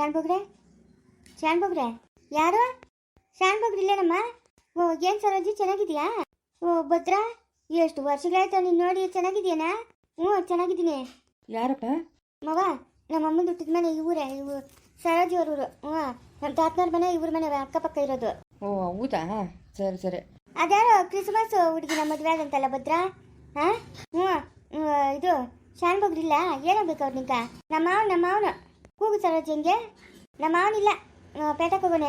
ಶಾನ್ ಬೊಗ್ರೆ ಶಾನ್ ಬೊಗ್ರೆ ಯಾರು? ಶಾನ್ ಬೊಗ್ರೆ ಇಲ್ಲೇನಮ್ಮ? ಓ ಏನು ಸರೋಜಿ ಚೆನ್ನಾಗಿದ್ಯಾ? ಓ ಭದ್ರಾ ಎಷ್ಟು ವರ್ಷಗಳಾಯ್ತು ನೀನು ನೋಡಿ ಚೆನ್ನಾಗಿದ್ಯಾನಾ? ಹ್ಞೂ ಚೆನ್ನಾಗಿದ್ದೀನಿ. ಯಾರಪ್ಪ? ಮವ ನಮ್ಮ ಅಮ್ಮನ ಹುಟ್ಟಿದ ಮನೆ ಇವರೇ ಇವು ಸರೋಜಿ ಅವ್ರ ಊರು. ಹ್ಞೂ ನಮ್ಮ ತಾತನವ್ರ ಮನೆ ಇವ್ರ ಮನೆ ಅಕ್ಕಪಕ್ಕ ಇರೋದು. ಓ ಹೌದಾ? ಸರಿ ಸರಿ. ಅದ್ಯಾರೋ ಕ್ರಿಸ್ಮಸ್ ಹುಡುಗಿನ ಮದುವೆ ಆಗಂತಲ್ಲ ಭದ್ರಾ? ಹಾಂ? ಹ್ಞೂ ಇದು ಶಾನ್ ಬೊಗ್ರಿಲ್ಲ ಏನಾಗ್ಬೇಕು ಅವ್ರು ನಿಂಕ ನಮ್ಮ ನಮ್ಮ ಮಾವನು. ಕೂಗು ಸರೋಜಿ ಹೆಂಗೆ ನಮ್ಮ ಮಾವನಿಲ್ಲ ಪೇಟಕ್ಕೆ ಹೋಗೋಣೆ.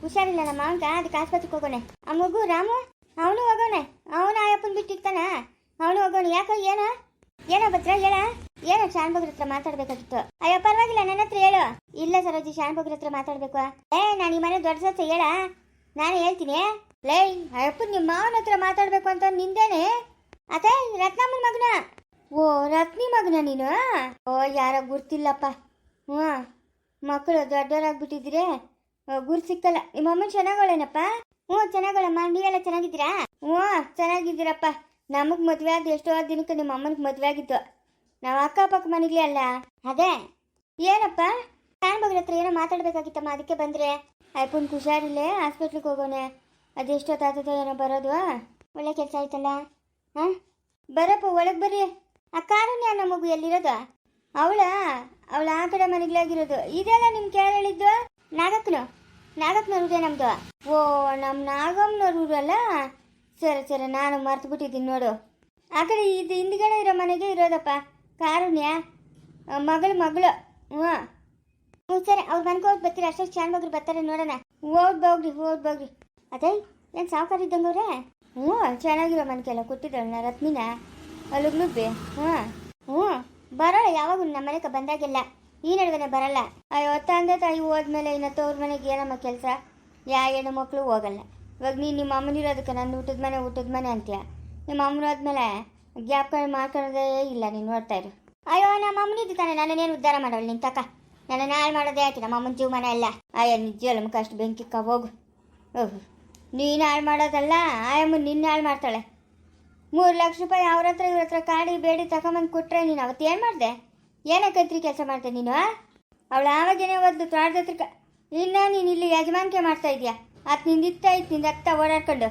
ಹುಷಾರಿಲ್ಲ ನಮ್ಮ ಮಾವನ್ಗ ಅದಕ್ಕೆ ಆಸ್ಪತ್ರೆಗೆ ಹೋಗೋಣೆ. ಆ ಮಗು ರಾಮು, ಅವನು ಹೋಗೋಣೆ. ಅವನು ಆಯಪ್ಪನ ಬಿಟ್ಟಿರ್ತಾನ. ಅವನು ಹೋಗೋಣೆ. ಯಾಕೋ ಏನ? ಏನೋ ಭದ್ರ, ಹೇಳ. ಏನೋ ಶಾನ್ ಬಗ್ರ ಹತ್ರ ಮಾತಾಡ್ಬೇಕಾಗಿತ್ತು. ಅಯ್ಯೋ, ಪರವಾಗಿಲ್ಲ, ನನ್ನ ಹತ್ರ ಹೇಳು. ಇಲ್ಲ ಸರೋಜಿ ಶಾನ್ ಬಗ್ರ ಹತ್ರ ಮಾತಾಡ್ಬೇಕು. ಏ, ನಾನು ಈ ಮನೆ ದೊಡ್ಡ ಸತ್ತ ಹೇಳ. ನಾನು ಹೇಳ್ತೀನಿ. ಲೇ, ಅಯ್ಯಪ್ಪ ನಿಮ್ಮ ಮಾವನ ಹತ್ರ ಮಾತಾಡ್ಬೇಕು ಅಂತ ನಿಂದೇನೆ. ಅದೇ ರತ್ನಮ್ಮನ ಮಗನ. ಓ, ರತ್ನಿ ಮಗನ ನೀನು? ಓ, ಯಾರ ಗುರ್ತಿಲ್ಲಪ್ಪ. ಹ್ಞೂ ಮಕ್ಕಳು ದೊಡ್ಡವರಾಗ್ಬಿಟ್ಟಿದ್ರೆ ಗುರು ಸಿಕ್ಕಲ್ಲ ನಿಮ್ಮ ಅಮ್ಮ ಚೆನ್ನಾಗಳೇನಪ್ಪ ಹ್ಞೂ ಚೆನ್ನಾಗಳಮ್ಮ ನೀವೆಲ್ಲ ಚೆನ್ನಾಗಿದ್ದೀರಾ? ಹ್ಞೂ, ಚೆನ್ನಾಗಿದ್ದೀರಪ್ಪ. ನಮಗೆ ಮದುವೆ ಆದ ಎಷ್ಟೋ ದಿನಕ್ಕೆ ನಿಮ್ಮ ಅಮ್ಮನಿಗೆ ಮದುವೆ ಆಗಿತ್ತು. ನಾವು ಅಕ್ಕಪಕ್ಕ ಮನೆಗಳೇ ಅಲ್ಲ? ಅದೇ. ಏನಪ್ಪ? ಫ್ಯಾನ್ ಬಗ್ಗೆ ಹತ್ರ ಏನೋ ಮಾತಾಡ್ಬೇಕಾಗಿತ್ತಮ್ಮ ಅದಕ್ಕೆ ಬಂದರೆ? ಅಯ್ಯಪ್ಪನ ಹುಷಾರಿಲ್ಲೇ ಹಾಸ್ಪಿಟ್ಲಿಗೆ ಅದೆಷ್ಟೋ ಅದೆಷ್ಟೊತ್ತಾಗ್ತದೋ ಏನೋ ಬರೋದು. ಒಳ್ಳೆ ಕೆಲಸ ಆಯ್ತಲ್ಲ? ಹಾಂ? ಬರಪ್ಪ, ಒಳಗೆ ಬರ್ರಿ. ಆ ಕಾರಣ ನಮ್ಮ ಮಗು ಎಲ್ಲಿರೋದು? ಅವಳ ಅವಳ ಆ ಕಡೆ ಮನೆಗಳಾಗಿರೋದು ಇದೆಲ್ಲ ನಿಮ್ ಕೇಳ ಹೇಳಿದ್ದು ನಾಗಕ್ಕನು ನಮ್ದು. ಓ ನಮ್ಮ ನಾಗಮ್ಮನವ್ರ ಊರಲ್ಲ ಸರಿ ಸರಿ, ನಾನು ಮರ್ತು ಬಿಟ್ಟಿದ್ದೀನಿ ನೋಡು. ಆ ಕಡೆ ಇದು ಹಿಂದ್ಗಡೆ ಇರೋ ಮನೆಗೆ ಇರೋದಪ್ಪ. ಕಾರುಣ್ಯ. ಮಗಳು ಮಗಳು. ಹ್ಞೂ. ಹ್ಞೂ, ಸರಿ, ಅವ್ರು ಹೋಗಿ ಬರ್ತೀರಿ? ಅಷ್ಟೊಂದು ಚೆನ್ನಾಗಿ ಹೋಗ್ರಿ ಬರ್ತಾರೆ ನೋಡೋಣ. ಹೋಗಿ ಹೋಗ್ರಿ ಹೋಗಿ ಹೋಗ್ರಿ ಅದೇ, ಏನು ಸಾವುಕಾರ ಇದ್ದಂಗವ್ರೆ ಹ್ಞೂ, ಚೆನ್ನಾಗಿರೋ ಮನೆಗೆಲ್ಲ ಕೊಟ್ಟಿದ್ದಾಳೆ ರತ್ನಿನ. ಬೇ ಹ್ಞೂ. ಹ್ಞೂ. ಬರೋಲ್ಲ, ಯಾವಾಗ ನಮ್ಮ ಮನೆಗೆ ಬಂದಾಗೆಲ್ಲ. ಈ ನಡುವೆನೆ ಬರಲ್ಲ. ಅಯ್ಯೋ, ತಂದೆ ತಾಯಿ ಹೋದ್ಮೇಲೆ ಇನ್ನ ತವ್ರ ಮನೆಗೆ ಏನಮ್ಮ ಕೆಲಸ? ಯಾ ಹೆಣ್ಣು ಮಕ್ಕಳು ಹೋಗಲ್ಲ. ಇವಾಗ ನೀನು ನಿಮ್ಮ ಅಮ್ಮನಿರೋದಕ್ಕೆ ನನ್ನ ಊಟದ ಮನೆ ಊಟದ ಮನೆ ಅಂತೀಯ? ನಿಮ್ಮ ಅಮ್ಮನ ಹೋದ್ಮೇಲೆ ಜ್ಞಾಪಕ ಮಾಡ್ಕೊಳ್ಳೋದೇ ಇಲ್ಲ, ನೀನು ನೋಡ್ತಾ ಇರು. ಅಯ್ಯೋ, ನಮ್ಮ ಅಮ್ಮನಿದ್ದು ತಾನೆ ನನ್ನೇನು ಉದ್ಧಾರ ಮಾಡೋಲ್ಲ ನಿನ್ನ ತಕ್ಕ? ನನ್ನ ನಾಳೆ ಮಾಡೋದೇ ಆಯ್ತು ನಮ್ಮ ಅಮ್ಮನ ಜೀವಮಾನ ಎಲ್ಲ. ಅಯ್ಯೋ ನಿಜ ನಮ್ಗೆ ಅಷ್ಟು ಬೆಂಕಿ ಹೋಗು. ಓಹ್, ನೀನು ಹಾಳು ಮಾಡೋದಲ್ಲ ಆಯಮ್ಮ ನಿನ್ನ ಹಾಳು ಮಾಡ್ತಾಳೆ. ಮೂರು ಲಕ್ಷ ರೂಪಾಯಿ ಅವ್ರ ಹತ್ರ, ಇವ್ರ ಹತ್ರ ಕಾಡಿ ಬೇಡಿ ತಗೊಂಬಂದು ಕೊಟ್ರೆ ನೀನು ಅವತ್ತು ಏನು ಮಾಡಿದೆ? ಏನಕ್ಕಂತ್ರಿ ಕೆಲಸ ಮಾಡ್ದೆ ನೀನು ಅವಳು ಆವಾಗೇನೆ ಒಂದು ತ್ವಾಟದ ಹತ್ರ ಇನ್ನು ನೀನು ಇಲ್ಲಿ ಯಜಮಾನಿಕೆ ಮಾಡ್ತಾ ಇದೀಯಾ? ನಿಂದ ನಿಂದಿತ್ತ ಇತ್ತು ನಿಂದ ಅತ್ತ ಓಡಾಡ್ಕೊಂಡು.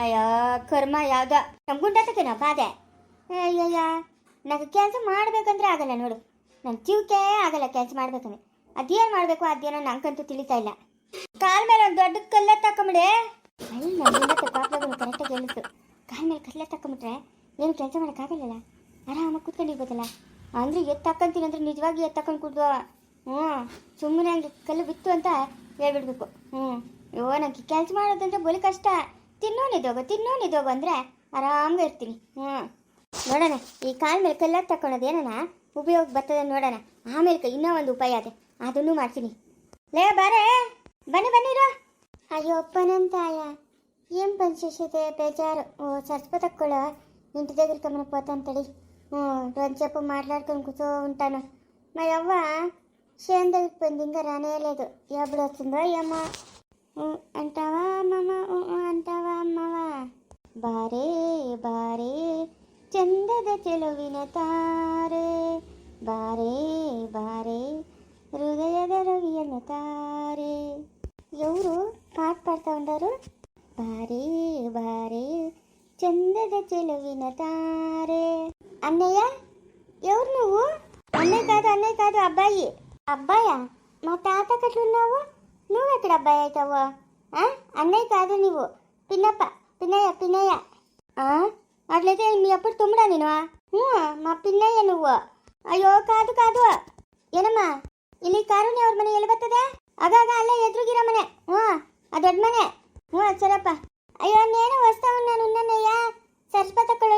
ಅಯ್ಯೋ, ಕರ್ಮ ಯಾವುದೋ. ನಮ್ಮ ಗುಂಡತಕ್ಕೇನೋ ಬಾಧೆ ಅಯ್ಯಯ್ಯ ನನಗೆ ಕೆಲಸ ಮಾಡಬೇಕಂದ್ರೆ ಆಗಲ್ಲ ನೋಡು. ನನ್ನ ಜೀವಕ್ಕೆ ಆಗಲ್ಲ ಕೆಲಸ ಮಾಡ್ಬೇಕಂದ್ರೆ. ಅದೇನು ಮಾಡಬೇಕು ಅದೇನೋ ನಂಗಂತೂ ತಿಳಿತಾ ಇಲ್ಲ. ಕಾಲ್ ಮೇಲೆ ಒಂದು ದೊಡ್ಡ ಕಲ್ಲ ತಕೊಂಬಿಡೆ ಅಯ್ಯ ನನ್ನ ಕರೆಕ್ಟಾಗಿ ಹೇಳಿತ್ತು ಕಾಲ ಮೇಲೆ ಕತ್ಲೆ ತಕೊಂಬಿಟ್ರೆ ಏನು ಕೆಲಸ ಮಾಡೋಕ್ಕಾಗಲ್ಲಲ್ಲ ಆರಾಮಾಗಿ ಕೂತ್ಕೊಂಡಿರ್ಬೋದಲ್ಲ ಅಂದರೆ ಎತ್ತು ತಕ್ಕಂತೀನಿ ಅಂದರೆ ನಿಜವಾಗಿ ಎತ್ತು ತಕೊಂಡು ಕುಡ್ದು ಹ್ಞೂ ಸುಮ್ಮನೆ ಹಂಗೆ ಕಲ್ಲು ಬಿತ್ತು ಅಂತ ಹೇಳ್ಬಿಡ್ಬೇಕು. ಹ್ಞೂ, ಯೋ ನನಗೆ ಕೆಲಸ ಮಾಡೋದಂದ್ರೆ ಬಲಿ ಕಷ್ಟ. ತಿನ್ನೋನಿದೋಗು ತಿನ್ನೋನಿದೋಗು ಅಂದರೆ ಆರಾಮಾಗಿ ಇರ್ತೀನಿ. ಹ್ಞೂ. ನೋಡೋಣ, ಈ ಕಾಲ ಮೇಲೆ ಕಲ್ಲಾಗಿ ತಗೊಳೋದು ಏನನ? ಉಪಯೋಗ ಬರ್ತದೆ ನೋಡೋಣ. ಆಮೇಲೆ ಇನ್ನೂ ಒಂದು ಉಪಾಯ ಅದೇ. ಅದನ್ನು ಮಾಡ್ತೀನಿ. ಲೇ, ಬಾರೇ! ಬನ್ನಿ ಬನ್ನಿರೋ ಅಯ್ಯೋ, ಅಪ್ಪನಂತಾಯ. ఏం పని చేసేదే బేజారు ఓ సరస్వతక్కులో ఇంటి దగ్గరికి మనం పోతాను తడి రోజుసేపు మాట్లాడుకొని కూర్చో ఉంటాను మా అవ్వ చేను దగ్గరికి పోయింది ఇంకా రానే లేదు ఎప్పుడు వస్తుందో ఏమో ఊ, అంటావా అమ్మమ్మ ఊ, ఊ, అంటావా అమ్మవా బారే బారే ಚಂದದ ಚೆಲುವಿನ ತಾರೆ ಬಾರೆ ಬಾರೆ ಹೃದಯದ ರವಿಯನ್ನು ತಾರೆ ఎవరు పాట పాడుతూ ఉంటారు బారే బారే చందద చెలువిన తారే అన్నయ్య ఎవరు నువ్వు అన్నయ్య కాదు అన్నయ్య కాదు అబ్బాయి అబ్బాయా మా తాత కట్లున్నావు నువ్వు ఎక్కడ అబ్బాయి అవుతావు ఆ? అన్నయ్య కాదు నువ్వు పిన్నప్ప పిన్నయ్య పిన్నయ్య ఆ? అట్లయితే మీ అప్పుడు తుమ్ముడా నేను ఊ, మా పిన్నయ్య నువ్వు అయ్యో కాదు కాదు ಏನಮ್ಮ ಇಲ್ಲಿ ಕಾರುಣ್ಯ ಅವ್ರ ಮನೆ ಎಲ್ಲಿ ಬರ್ತದೆ ಆಗಾಗ ಅಲ್ಲೇ ಎದುರುಗಿರೋ ಮನೆ ಹ್ಞೂ ಆ ದೊಡ್ಡ ಮನೆ అచ్చరప్ప అయ్యో నేను వస్తా ఉన్నాను ఉన్నానయ్యా సరస్వతి అక్కడ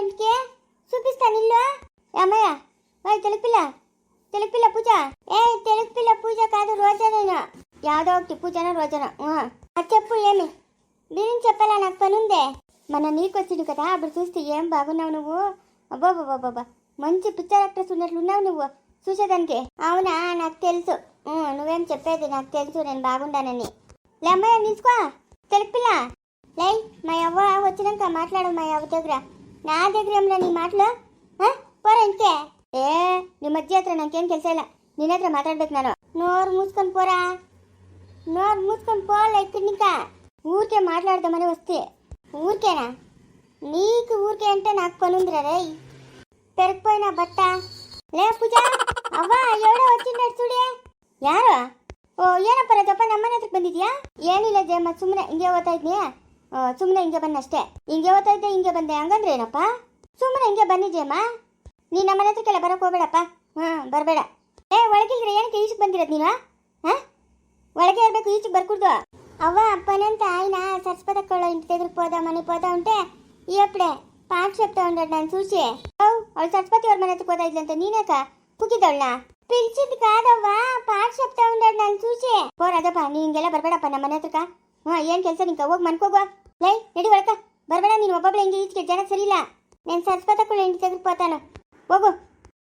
చూపిస్తాను ఇల్లు అమ్మయ్య వై తెలుపిల్ల తెలుపిల్ల పూజ. ఏ తెలుపిల్ల పూజ కాదు రోజనేనా? యాదో ఒకటి పూజన రోజన? చెప్పు ఏమి? దీని చెప్పాలా? నాకు పనుందే. ఉందే మన నీకు వచ్చింది కదా అప్పుడు చూస్తే ఏం బాగున్నావు నువ్వు? అబ్బోబాబాబా మంచి పిక్చర్ యాక్టర్స్ ఉన్నట్లున్నావు నువ్వు చూసేదానికి. అవునా? నాకు తెలుసు. నువ్వేం చెప్పేది? నాకు తెలుసు నేను బాగుండానని. లేమ్మయ్య తీసుకో. తెలిపిలా లే మా అవ్వ వచ్చినాక మాట్లాడు మా అవ్వ దగ్గర నా దగ్గర ఏమన్నా నీ మాటలు పోరా ఇంకే ఏ నీ ಅಜ್ಜಿ ಹತ್ರ ನನಗೇನು ಕೆಲಸ ಇಲ್ಲ ನಿನ್ನ ಹತ್ರ ಮಾತಾಡ್ಬೇಕು నోరు మూసుకొని ಮುಚ್ಕೊಂಡು ಪೋರಾ ನೋರ್ ಮುಚ್ಕೊಂಡು ಪೋಲ ಇಕ್ಕಿಡ್ನಿಕ ಊರಿಕೆ ಮಾట్లాಡ್ದ ఊరికేనా నీకు ఊరికే అంటే నాకు కొనుందిరా రే పెరగపోయినా బట్ట లే పూజ అవ్వా ఎవడో వచ్చిండాడు చూడే యారో ಓ, ಏನಪ್ಪ ರಾಜಪ್ಪ ನಮ್ಮನೆ ಹತ್ರಕ್ಕೆ ಬಂದಿದ್ಯಾ? ಏನಿಲ್ಲ ಜಯಮ್ಮ ಸುಮ್ಮನೆ ಹಿಂಗೆ ಓದ್ತಾ ಇದ್ನಿ. ಸುಮ್ಮನೆ ಹಿಂಗೆ ಬನ್ನಷ್ಟೇ ಹಿಂಗೆ ಓದ್ತಾ ಇದ್ದೆ, ಹಿಂಗೆ ಬಂದೆ. ಹಂಗಂದ್ರೆ ಏನಪ್ಪ? ಸುಮ್ಮನೆ ಹಿಂಗೆ ಬನ್ನಿ ಜಯಮ್ಮ. ನೀನು ನಮ್ಮನೆ ಹತ್ರಕ್ಕೆಲ್ಲ ಬರೋಕೆ ಹೋಗ್ಬೇಡಪ್ಪ. ಹಾಂ ಬರಬೇಡ. ಏ ಒಳಗಿಲ್ರಿ ಏನಕ್ಕೆ ಈಚಕ್ಕೆ ಬಂದಿರೋದು ನೀನು? ಹಾಂ? ಒಳಗೆ ಇರಬೇಕು ಈಚಕ್ಕೆ ಬರ್ಕೂಡ್ದು. ಅವ್ವ ಅಪ್ಪನಂತ ತಾಯಿನ ಸರ್ಸ್ಪದಕ್ಕಳ ಇಂಟಿ ತೆಗೆದು ಹೋದ ಮನೆಗೆ ಹೋದ ಉಂಟೆ? ಈ ಅಪ್ಪಡೆ ಪಾಕ್ ಶಬ್ದ ಉಂಡ ನಾನು ಸೂಚಿ. ಓ, ಅವ್ಳು ಸರಸ್ವತಿ ಅವ್ರ ಮನೆ ಹತ್ರ ಹೋದ ಇದ್ಲಂತ ನೀನಕ್ಕ ಕುಗಿದವಳನ್ನ పిలిచింది కాదవ్వా పాట చెప్తా ఉన్నాడు నన్ను చూసి పోరాదప్ప నీ ಹಿಂಗೆಲ್ಲ ಬರಬೇಡಪ್ಪ, ನಮ್ಮ ಮನೆ ಹತ್ರಕ ಹ್ಞೂ, ಏನು ಕೆಲಸ ಹೋಗ್ ಹೋಗಿ ಮನ್ಕೋಗುವ. ಲೈ, ನಡಿ ಒಳಕ. ಬರಬೇಡ, ನೀನು ಒಬ್ಬೊಬ್ಬಳು ಹಿಂಗೆ ಈಚೆಗೆ ಜನ ಸರಿಯಿಲ್ಲ నేను సరిపోతకు ఇంటి దగ్గరికి ಪೋತಾನ. ಹೋಗು.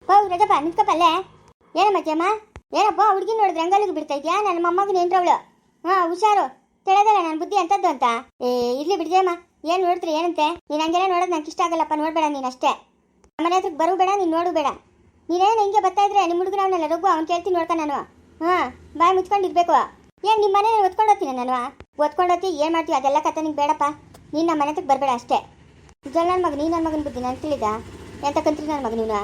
ಹೋಗು ರಜಪ್ಪ ನಿಂತ್ಕೊಪಲ್ಲೆ ಏನಮ್ಮಜ್ಜಮ್ಮ ಏನಪ್ಪ ಹುಡುಗಿ ನೋಡಿದ್ರೆ ರಂಗಾಲಿಗೆ ಬಿಡ್ತಾ ಇದ್ಯಾ? ನನ್ನ ಮೊಮ್ಮಗನ ಏನ್ರವಳು ಹಾಂ ಹುಷಾರು. ತಿಳದಲ್ಲ ನನ್ನ ಬುದ್ಧಿ ಅಂತದ್ದು ಅಂತ? ಏ, ಇರ್ಲಿ ಬಿಡ್ದೇಮ್ಮ ಏನು ನೋಡಿದ್ರಿ, ಏನಂತೆ? ನೀನು ಹಂಗೆಲ್ಲ ನೋಡೋದು ನಂಗೆ ಇಷ್ಟ ಆಗಲ್ಲಪ್ಪ, ನೋಡ್ಬೇಡ ನೀನು ಅಷ್ಟೇ. ಮನೆ ಹತ್ರಕ್ಕೆ ಬರಬೇಡ, ನೀನು ನೋಡು ಬೇಡ ನೀನೇನು ಹಿಂಗೆ ಬರ್ತಾ ಇದ್ರೆ? ನಿಮ್ಮ ಹುಡುಗನ ಅವನಲ್ಲ ರಘು ಅವ್ನು ಕೇಳ್ತೀನಿ ನೋಡ್ಕ ನಾನು. ಹಾಂ ಬಾಯ್ ಮುಚ್ಕೊಂಡು ಇರ್ಬೇಕು. ಏನ್ ನಿಮ್ಮ ಮನೆ ಒತ್ಕೊಂಡು ಹೋಗ್ತೀನಿ ನಾನು? ಓದ್ಕೊಂಡು ಹೋಗ್ತಿ ಏನು ಮಾಡ್ತೀವಿ ಅದೆಲ್ಲ ಕತೆ ನಿಂಗೆ ಬೇಡಪ್ಪ. ನೀನು ನಮ್ಮ ಮನೆ ಹತ್ರಕ್ಕೆ ಬರಬೇಡ ಅಷ್ಟೇ. ಜನ ನನ್ನ ಮಗ ನೀನು ನನ್ನ ಮಗನ ಬುದ್ಧಿ ನಾನು ತಿಳಿದ? ಎಂತ ಕಂತ್ರಿ ನನ್ನ ಮಗ ನೀನು?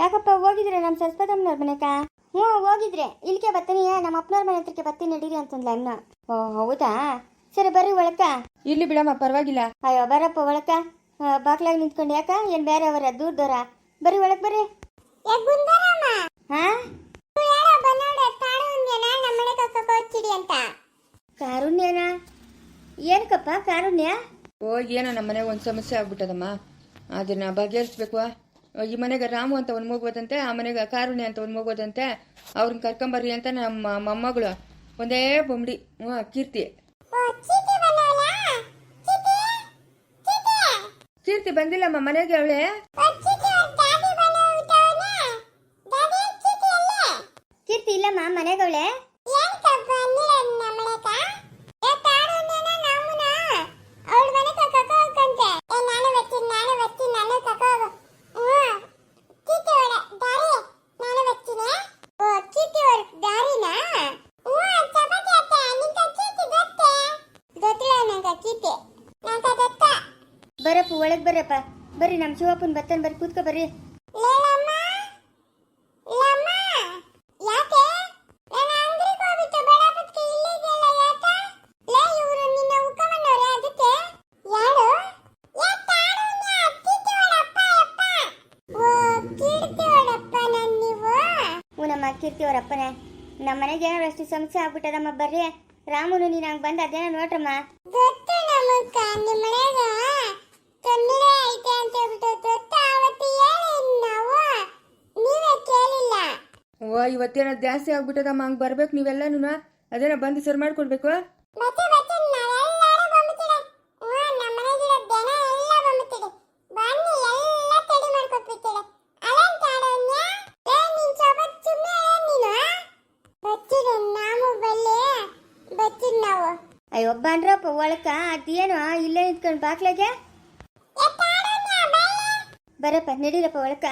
ಯಾಕಪ್ಪ ಹೋಗಿದ್ರೆ ನಮ್ಮ ಸಸ್ಪದಮ್ಮನವ್ರ ಮನೆಕ ಹ್ಞೂ ಹೋಗಿದ್ರೆ. ಇಲ್ಲಿಗೆ ಬರ್ತೀನಿ ನಮ್ಮ ಅಪ್ಪನವ್ರ ಮನೆ ಹತ್ರಕ್ಕೆ ಬರ್ತೀನಿ ನಡೀರಿ ಅಂತಂದ್ಲ ಇನ್ನ ಓ ಹೌದಾ? ಸರಿ ಬರ್ರಿ ಒಳಕ ಇಲ್ಲಿ ಬಿಡಮ್ಮ ಪರವಾಗಿಲ್ಲ. ಅಯ್ಯೋ ಬರಪ್ಪ ಒಳಕ ಬಾಗ್ಲಾಗ ನಿಂತ್ಕೊಂಡು ಯಾಕ? ಏನು ಬೇರೆ ಅವರ ದೂರ ಬರ್ರಿ ಒಳಕ್ ಬರ್ರಿ. ಕಾರುಣ್ಯನಾ ಏನಕ್ಕಪ್ಪ ಕಾರುಣ್ಯ? ಓ ಏನೋ ನಮ್ಮ ಮನೆಗೆ ಒಂದು ಸಮಸ್ಯೆ ಆಗ್ಬಿಟ್ಟದಮ್ಮ. ಅದನ್ನ ಬಗೆಹರಿಸ್ಬೇಕು ಈ ಮನೆಗೆ ರಾಮು ಅಂತ ಒಂದು ಮಗುವದಂತೆ ಆ ಮನೆಗೆ ಕಾರುಣ್ಯ ಅಂತ ಒಂದು ಮಗುವದಂತೆ ಅವ್ರನ್ನ ಕರ್ಕೊಂಬರ್ರಿ ಅಂತ ನಮ್ಮ ಮೊಮ್ಮಗಳು. ಒಂದೇ ಬೊಂಬಡಿ ಹ್ಞೂ ಕೀರ್ತಿ. ಕೀರ್ತಿ ಬಂದಿಲ್ಲಮ್ಮ ಮನೆಗೆ ಅವಳೆ. ಇಲ್ಲಮ್ಮ ಮನೆಗವಳೆ? ಬರಪ್ಪ ಒಳಗ್ ಬರಪ್ಪ ಬರ್ರಿ ನಮ್ಮ ಶಿವಪ್ಪನ್ ಬತ್ತನ್ ಬರ್ರಿ ಕೂತ್ಕೊ ಬರ್ರಿ. ಹ್ಞೂ ನಮ್ಮ ಕೀರ್ತಿ ಅವ್ರ ನಮ್ಮ ಮನೆಗೆ ಏನಾದ್ರು ಅಷ್ಟು ಸಮಸ್ಯೆ ಆಗ್ಬಿಟ್ಟದಮ್ಮ ಬರ್ರಿ. ರಾಮುನು ನೀನು ಹಂಗೆ ಬಂದ ಅದೇನೋ ನೋಡ್ರಮ್ಮ. ಗೊತ್ತು ನಮಕ್ಕ ನಿಮ್ಮ ಮನ್ಯಾಗ ತೊಂದರೆ ಐತೆ ಅಂತ ಹೇಳ್ಬಿಟ್ಟು ಗೊತ್ತ ಅವತ್ತು ಹೇಳಿ ನಾವು? ನೀವೇ ಕೇಳಿಲ್ಲ. ಓ ಇವತ್ತೇನೋ ಜಾಸ್ತಿ ಆಗ್ಬಿಟ್ಟದಮ್ಮ ಹಂಗೆ ಬರ್ಬೇಕು ನೀವೆಲ್ಲನೂ ಅದೇನೋ ಬಂದು ಸರಿ ಮಾಡ್ಕೊಡ್ಬೇಕು? ಮತ್ತೆ ಮತ್ತೆ ನಾವೆಲ್ಲರೂ ಬಂದ್ಬಿಟ್ಟಿದೆ ಹ್ಞೂ ನಮ್ಮ ಮನೆಗಿರೋ ದನ ಎಲ್ಲ ಬಂದ್ಬಿಟ್ಟಿದೆ ಬನ್ನಿ ಎಲ್ಲ ತಡಿ ಮಾಡ್ಕೊಟ್ಬಿಟ್ಟಿದೆ ಅಲಂತ ಅಡನ್ಯ ಏ ನೀನ್ ಸ್ವಲ್ಪ ಸುಮ್ಮನೆ ನೀನು ಬಚ್ಚಿದೆ ನಾವು ಬಲ್ಲಿ ಬಚ್ಚಿದ್ ನಾವು ಅಯ್ಯೋ ಬನ್ರಪ್ಪ ಒಳಕ ಅದೇನೋ ಇಲ್ಲೇ ನಿಂತ್ಕೊಂಡು ಬಾಕ್ಲಾಗೆ ಬರಪ್ಪ ನಡೀರಪ್ಪ ಒಳಕ.